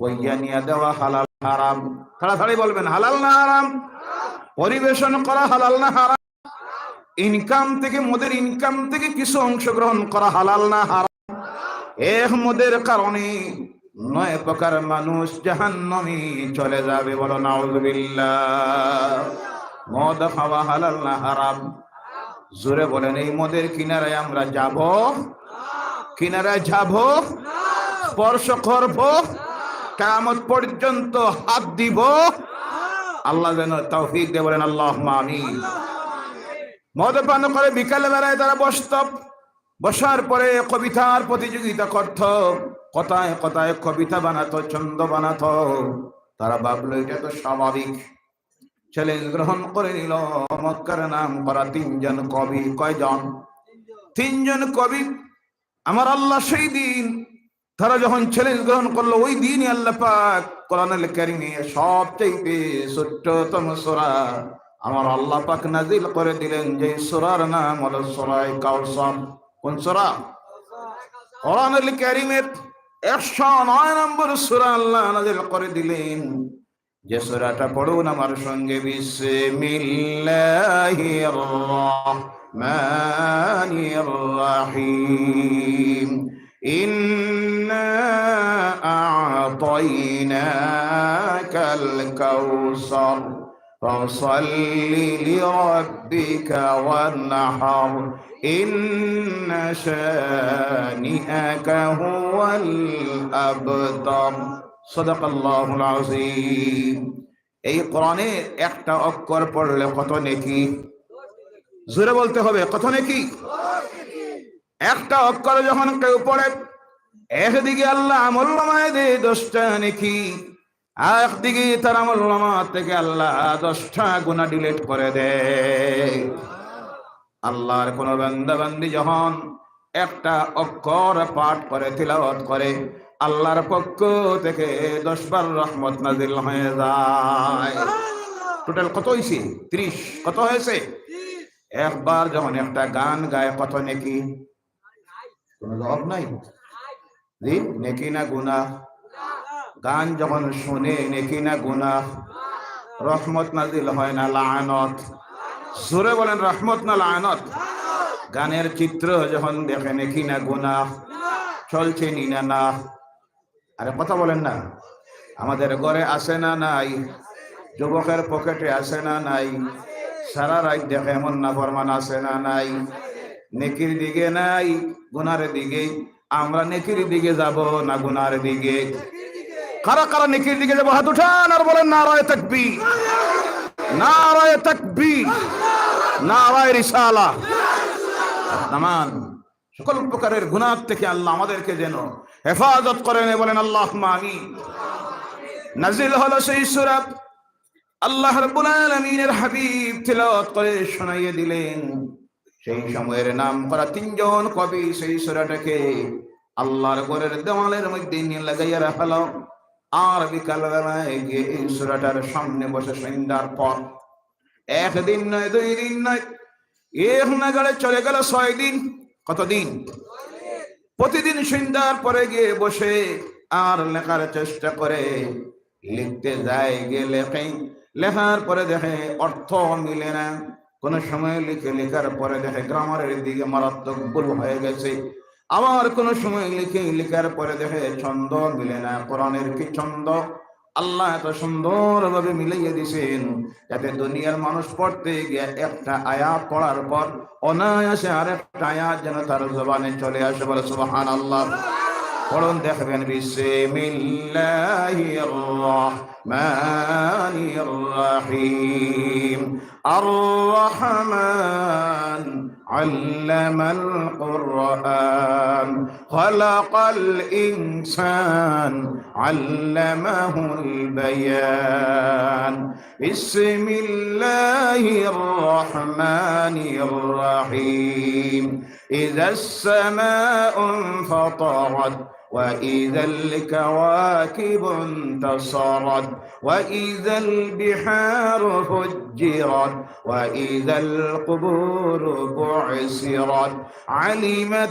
বইয়া দেওয়া হালাল হারাম। তাড়াতাড়ি বলবেন, হালাল না হারাম? পরিবেশন করা হালাল না হারাম? ইনকাম থেকে মোদের ইনকাম থেকে কিছু অংশগ্রহণ করা হালাল না হারাম? এক মোদের কারণে নয় প্রকার মানুষ জাহান্নামে চলে যাবে বলো নাউজুবিল্লাহ মদ খাওয়া হালাল না হারাম? জোরে বলেন, এই মদের কিনারায় আমরা যাব? কিনারায় যাব? স্পর্শ করব? কামত পর্যন্ত হাত দিব। আল্লাহ যেন তৌফিক দিয়ে বলেন আল্লাহ আমিন। মদ পান করে বিকাল বেলায় তারা বসত, বসার পরে কবিতার প্রতিযোগিতা করত, কথায় কথায় কবিতা বানাতো, ছন্দ বানাতো, তারা ভাবলো, এটা তো স্বাভাবিক। চ্যালেঞ্জ গ্রহণ করে নিল, মক্কার নাম করা তিনজন কবি কয়জন? তিনজন কবি, আমার আল্লাহ সেই দিন তারা যখন চ্যালেঞ্জ গ্রহণ করল, ওই দিনই আল্লাহ পাক কোরআনুল কারিমে সবচাইতে ছোট্টতম সূরা আমার আল্লাহ পাক নাজিল করে দিলেন, যে সূরার নাম হলো সূরায়ে কাউসার কোন সূরা? কোরআনুল কারিমের 109 নম্বর সূরা আল্লাহ নাজিল করে দিলেন। যে সূরাটা পড়ুন আমার সঙ্গে, বিসমিল্লাহির রহমানির রহিম। إنا أعطيناك الكوثر فصل لربك وانحر إن شانئك هو الأبتر صدق الله العظيم এই কোরআনে একটা অক্ষর পড়লে কত নেকি জোরে বলতে হবে কত নেকি একটা অক্ষর যখন কেউ পড়ে একদিকে আল্লাহ আমল নামায় দে দশটা নেকি একদিকে তার আমল নামা থেকে আল্লাহ দশটা গুণা ডিলিট করে দে আল্লাহর কোন বান্দা বান্দি যখন একটা অক্ষর পাঠ করে তিলাওয়াত করে আল্লাহর পক্ষ থেকে দশ বার রহমত নাজিল হয়ে যায়। টোটাল কত হয়েছে ত্রিশ। কত হয়েছে? একবার যখন একটা গান গায় কত নাকি? কোনো জবাব নাই? জি নেকি না গুনা? গান যখন শুনে নেকি না গুনা? রহমত নাজিল হয় না লানত? জোরে বলেন, রহমত না লানত? গানের চিত্র যখন দেখে নেকি না গুনা? চলছে নি না না? আরে কথা বলেন না। আমাদের ঘরে আসে না নাই? যুবকের পকেটে আসে না নাই? সারা রাত দেখে এমন না ফরমান আসে না নাই? নেকির দিকে নাই, গুনার দিকে। আমরা নেকির দিকে যাব না গুনার দিকে। কারা কারা নেকির দিকে যাব? হাত উঠান আর বলেন, নারায় তকবি নারায় তকবি নারায় রিসালা। নামান সকল প্রকারের গুনাহ থেকে আল্লাহ আমাদেরকে যেন হেফাজত করেন বলেন আল্লাহ আমি নাজিল হলো সেই সুরাত আল্লাহ রাব্বুল আলামিনের হাবিব তিলাওয়াত করে শোনাইয়ে দিলেন। সেই সময়ের নাম করা তিনজন কবি সেই সুরাটাকে আল্লাহর ঘরের দেওয়ালের মধ্যে নিয়ে লাগাইয়া রাখালো। আর বিকাল বেলায় গিয়ে এই সুরাটার সামনে বসে সন্ধ্যার পর, একদিন নয়, দুই দিন নয়, এক নাগাড়ে চলে গেল ছয় দিন। কতদিন? প্রতিদিন সন্ধ্যার পরে গিয়ে বসে আর লেখার চেষ্টা করে। লিখতে যায় গিয়ে লেখে। লেখার পরে দেখে অর্থ মিলে না। কোন সময় লিখে লেখার পরে দেখে গ্রামারের দিকে মারাত্মক ভুল হয়ে গেছে। আবার কোন সময় লিখে লেখার পরে দেখে ছন্দ মিলে না, কোরআনের কি ছন্দ? আল্লাহ এত সুন্দর ভাবে মিলাইয়া দিছেন যাতে দুনিয়ার মানুষ পড়তে গিয়ে একটা আয়াত পড়ার পর অনায়াসে আর একটা আয়াত যেন তার জবানে চলে আসে বলে সুবহান আল্লাহ পড়ুন দেখবেন বিসমিল্লাহির রহমানির রহিম আর রহমান علم القرآن خلق الإنسان علمه البيان بسم الله الرحمن الرحيم إذا السماء انفطرت وإذا الكواكب انتصرت وإذا البحار فجرت وإذا القبور بعثرت. علمت